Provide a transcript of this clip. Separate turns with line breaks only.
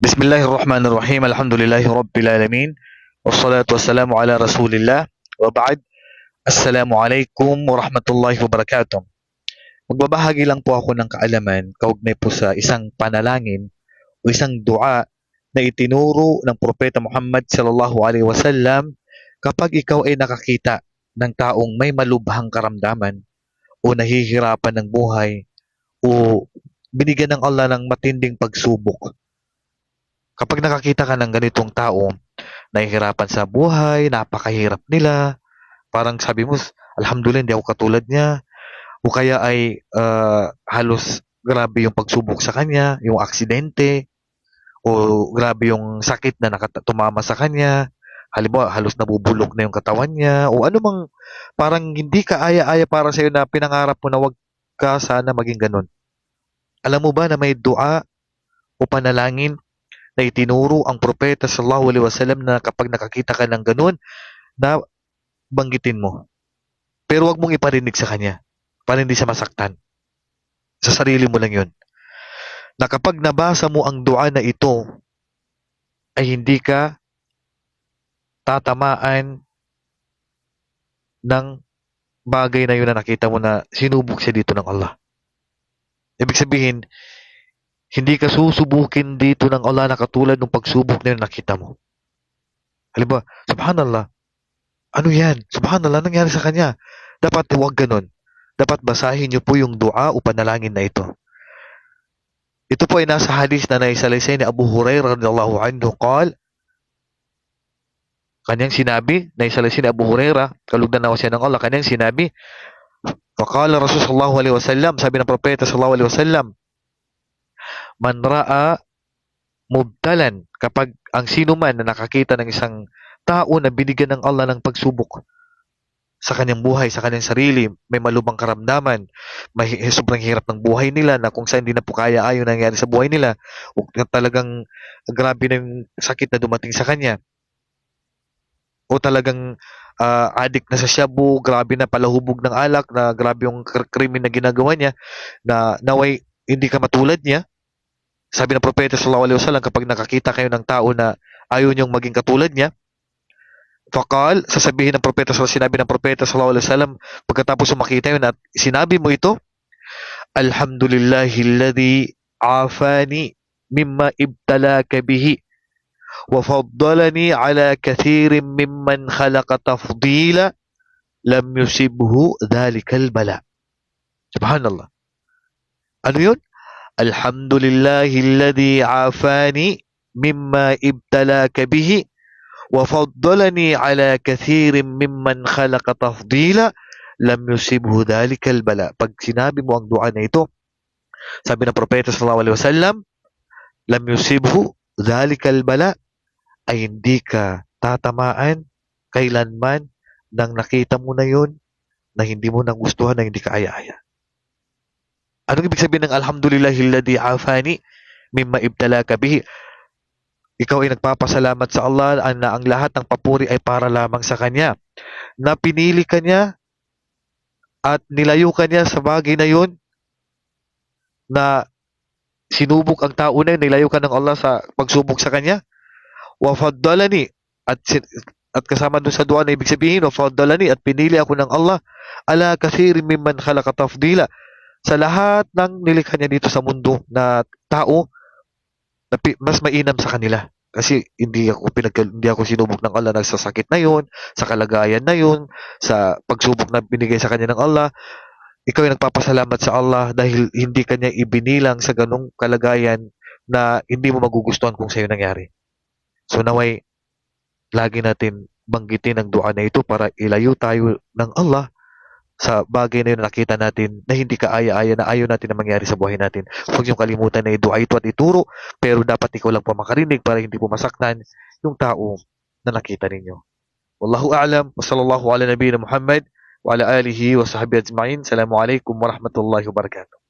Bismillahirrahmanirrahim. Alhamdulillahi Rabbil Alamin. Wassalatu wassalamu ala Rasulillah. Wa ba'd. Assalamu alaikum warahmatullahi wabarakatuh. Magbabahagi lang po ako ng kaalaman kaugnay po sa isang panalangin o isang dua na itinuro ng Propeta Muhammad sallallahu alaihi wasallam kapag ikaw ay nakakita ng taong may malubhang karamdaman o nahihirapan ng buhay o binigyan ng Allah ng matinding pagsubok Kapag nakakita ka ng ganitong tao, nahihirapan sa buhay, napakahirap nila, parang sabi mo, alhamdulillah, hindi ako katulad niya, o kaya ay ah, halos grabe yung pagsubok sa kanya, yung aksidente, o grabe yung sakit na tumama sa kanya, halimbawa halos nabubulok na yung katawan niya, o ano mang parang hindi ka aya-aya para sa'yo na pinangarap mo na wag ka sana maging ganun. Alam mo ba na may dua o panalangin na itinuro ang propeta sallallahu alaihi wasallam na kapag nakakita ka ng ganun, na banggitin mo. Pero wag mong iparinig sa kanya para hindi siya masaktan. Sa sarili mo lang yun. Na kapag nabasa mo ang dua na ito, ay hindi ka tatamaan ng bagay na yun na nakita mo na sinubok siya dito ng Allah. Ibig sabihin, hindi ka susubukin dito ng Allah na katulad ng pagsubok na nakita mo. Halimbawa, subhanallah, ano yan? Subhanallah, nangyari sa kanya. Dapat huwag ganun. Dapat basahin niyo po yung dua o panalangin na ito. Ito po ay nasa hadis na naisalaysay ni Abu Hurairah radhiyallahu anhu qal kanyang sinabi, naisalaysay ni Abu Hurairah, kalugdan na siya ng Allah, kanyang sinabi, Faqala Rasul sallallahu alaihi wasallam, sabi ng propeta sallallahu alaihi wasallam, man ra'a mubtalan kapag ang sino man na nakakita ng isang tao na binigyan ng Allah ng pagsubok sa kanyang buhay, sa kanyang sarili, may malubang karamdaman, may sobrang hirap ng buhay nila na kung saan hindi na po kaya ayon nangyari sa buhay nila, o talagang grabe na yung sakit na dumating sa kanya, o talagang ah, addict na sa shabu, grabe na palahubog ng alak, na grabe yung kr- krimen na ginagawa niya, na naway hindi ka matulad niya, sabi ng propeta sallallahu alaihi wasallam kapag nakakita kayo ng tao na ayaw niyong maging katulad niya, Fakal, sasabihin ng propeta, so sinabi ng propeta sallallahu alaihi wasallam pagkatapos makita yun at sinabi mo ito, Alhamdulillahilladzi afani mimma ibtalaka bihi wa faddalani ala kathirin mimman khalaqa tafdila lam yusibhu dhalikal bala. Subhanallah. Ano yun? Alhamdulillahilladzi afani mimma ibtalaka bihi wa faddalani ala kathirin mimman khalaqa tafdila lam yusibhu dhalikal bala. Pag sinabi mo ang dua na ito, sabi ng propeta sallallahu alaihi wasallam, lam yusibhu dhalikal bala ay hindi ka tatamaan kailanman nang nakita mo na yun na hindi mo nang gustuhan na hindi ka aya-aya. Anong ibig sabihin ng alhamdulillahilladzi afani mimma ibtalaka bihi? Ikaw ay nagpapasalamat sa Allah na ang lahat ng papuri ay para lamang sa Kanya. Na pinili ka niya at nilayo ka niya sa bagay na yun na sinubok ang tao na yun, nilayo ka ng Allah sa pagsubok sa Kanya. Wafaddalani at sin- at kasama doon sa dua na ibig sabihin, wafaddalani at pinili ako ng Allah ala kathirin mimman khalaqa tafdila sa lahat ng nilikha niya dito sa mundo na tao na mas mainam sa kanila. Kasi hindi ako pinag hindi ako sinubok ng Allah nagsasakit na yon, sa kalagayan na yon, sa pagsubok na binigay sa kanya ng Allah. Ikaw ay nagpapasalamat sa Allah dahil hindi kanya ibinilang sa ganong kalagayan na hindi mo magugustuhan kung sa'yo nangyari. So naway, lagi natin banggitin ang dua na ito para ilayo tayo ng Allah sa bagay na yun na nakita natin na hindi ka aya-aya na ayaw natin na mangyari sa buhay natin. Huwag niyong kalimutan na i-dua ito at ituro, pero dapat ikaw lang pa makarinig para hindi po masaktan yung tao na nakita ninyo. Wallahu a'lam wa sallallahu ala nabiyina Muhammad wa ala alihi wa sahbihi ajma'in. Assalamualaikum warahmatullahi wabarakatuh.